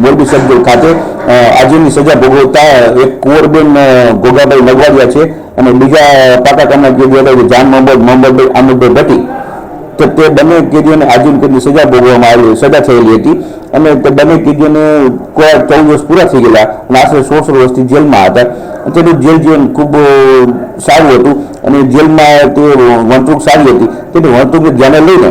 Morbi sub jail ખાતે આજની સજા ભોગવતા એક કુંવરબેન ગોગાભાઈ લગવાડ્યા છે અને બીજા પાકા કામના કેદીઓ જાન મોહમ્મદ, મોહમ્મદભાઈ આમદભાઈ ભટ્ટી, તો તે બંને કેદીઓને આજીવન કેદની સજા ભોગવવામાં આવેલી સજા થયેલી હતી અને તે બંને કેદીઓને ચૌદ વર્ષ પૂરા થઈ ગયેલા અને આશરે સોળ સોળ વર્ષથી જેલમાં હતા. તેનું જેલ જીવન ખૂબ સારું હતું અને જેલમાં તે વર્તણૂક સારી હતી. તેથી વંતરૂકને ધ્યાને લઈને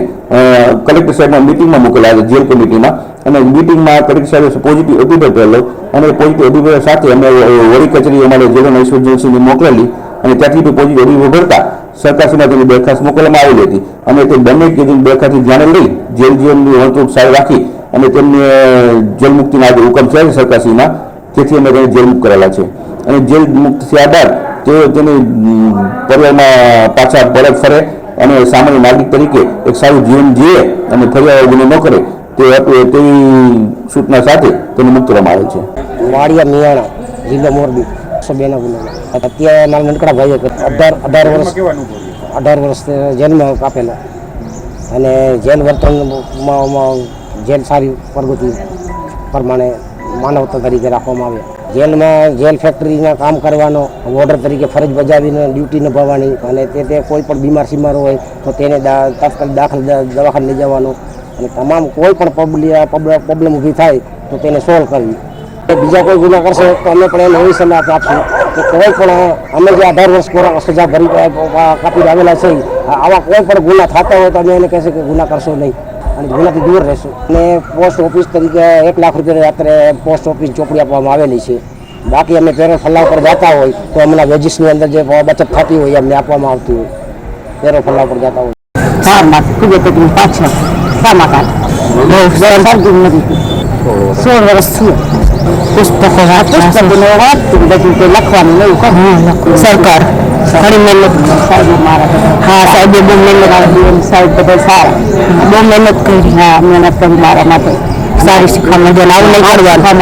કલેક્ટર સાહેબના મિટિંગમાં મૂકેલા હતા જેલ કમિટીમાં અને મિટિંગમાં કલેક્ટર સાહેબે પોઝિટિવ અભિપ્રાય પહેલો અને પોઝિટિવ અભિપ્રાય સાથે અમે વડી કચેરી અમારે જેલોના ઈશ્વરજીવસિંહને મોકલેલી. અને ત્યાંથી પોઝિટિવ અભિપ્રાય ભરતા સરકારશ્રીમાં તેની દરખાસ્ત મોકલવામાં આવેલી હતી. અને તે બંને કેદીની દરખાસ્ત ધ્યાને લઈ જેલ જીવનની વર્તણૂક સારી રાખી અને તેમને અ, જેલ મુક્તિના આજે હુકમ છે સરકારશ્રીના તેથી અમે તેને જેલ કરેલા છે. અને જેલ મુક્ત થયા બાદ તેઓ તેની પરિવારમાં પાછા પરત ફરે અને સામાન્ય નાગરિક તરીકે એક સારું જીવન જીવે અને ફરિયાદ ગુનો ન કરે તે હતું તેવી સૂચના સાથે તેને મુક્ત કરવામાં આવે છે. વાડિયા મિયાણા જિલ્લો મોરબી એકસો બેના ગુનામાં અત્યારે મારા નાનકડા ભાઈએ અઢાર અઢાર વર્ષ અઢાર વર્ષ જેલમાં કાપેલો. અને જેલ વર્તનમાં જેલ સારી પ્રગતિ પ્રમાણે માનવતા તરીકે રાખવામાં આવ્યા. જેલમાં જેલ ફેક્ટરીના કામ કરવાનો ઓર્ડર તરીકે ફરજ બજાવીને ડ્યુટી નિભાવવાની અને તે તે કોઈ પણ બીમાર સીમાર હોય તો તેને તાત્કાલિક દાખલ દવાખાને લઈ જવાનો. અને તમામ કોઈ પણ પ્રોબ્લેમ ઊભી થાય તો તેને સોલ્વ કરવી. બીજા કોઈ ગુના કરશે તો અમે પણ એને એવી સલાહ આપશું કે કોઈ પણ, અમે જે અઢાર વર્ષ સજા ભરી કાપી આવેલા છે આવા કોઈ પણ ગુના થતા હોય તો અમે એને કહેશે કે ગુના કરશો નહીં. અને ગુનાથી દૂર રહેશું. અને પોસ્ટ ઓફિસ તરીકે એક લાખ રૂપિયા રાત્રે પોસ્ટ ઓફિસ ચોપડી આપવામાં આવેલી છે. બાકી અમે પેરો ફલ્લા પર જતા હોય તો અમના વેજીસની અંદર જે બચત થતી હોય અમને આપવામાં આવતી હોય. પેરો ફલ્લા પર જતા હોય. ચાર માસ ખૂબ તકલીફ પાછળ શા માટે બહુ સોળ વર્ષ થયું. પુસ્તકો પુસ્તકોને વાંચતું બધું કોઈ લખવાનું એવું કરું સરકાર ઘણી મહેનત સાહેબો મારા હા સાહેબે બહુ મહેનત સાહેબ બધા સારા બહુ મહેનત કરી હા મહેનત કરી મારા માટે સારી શીખવા મજા આવું નહીં કરવાનું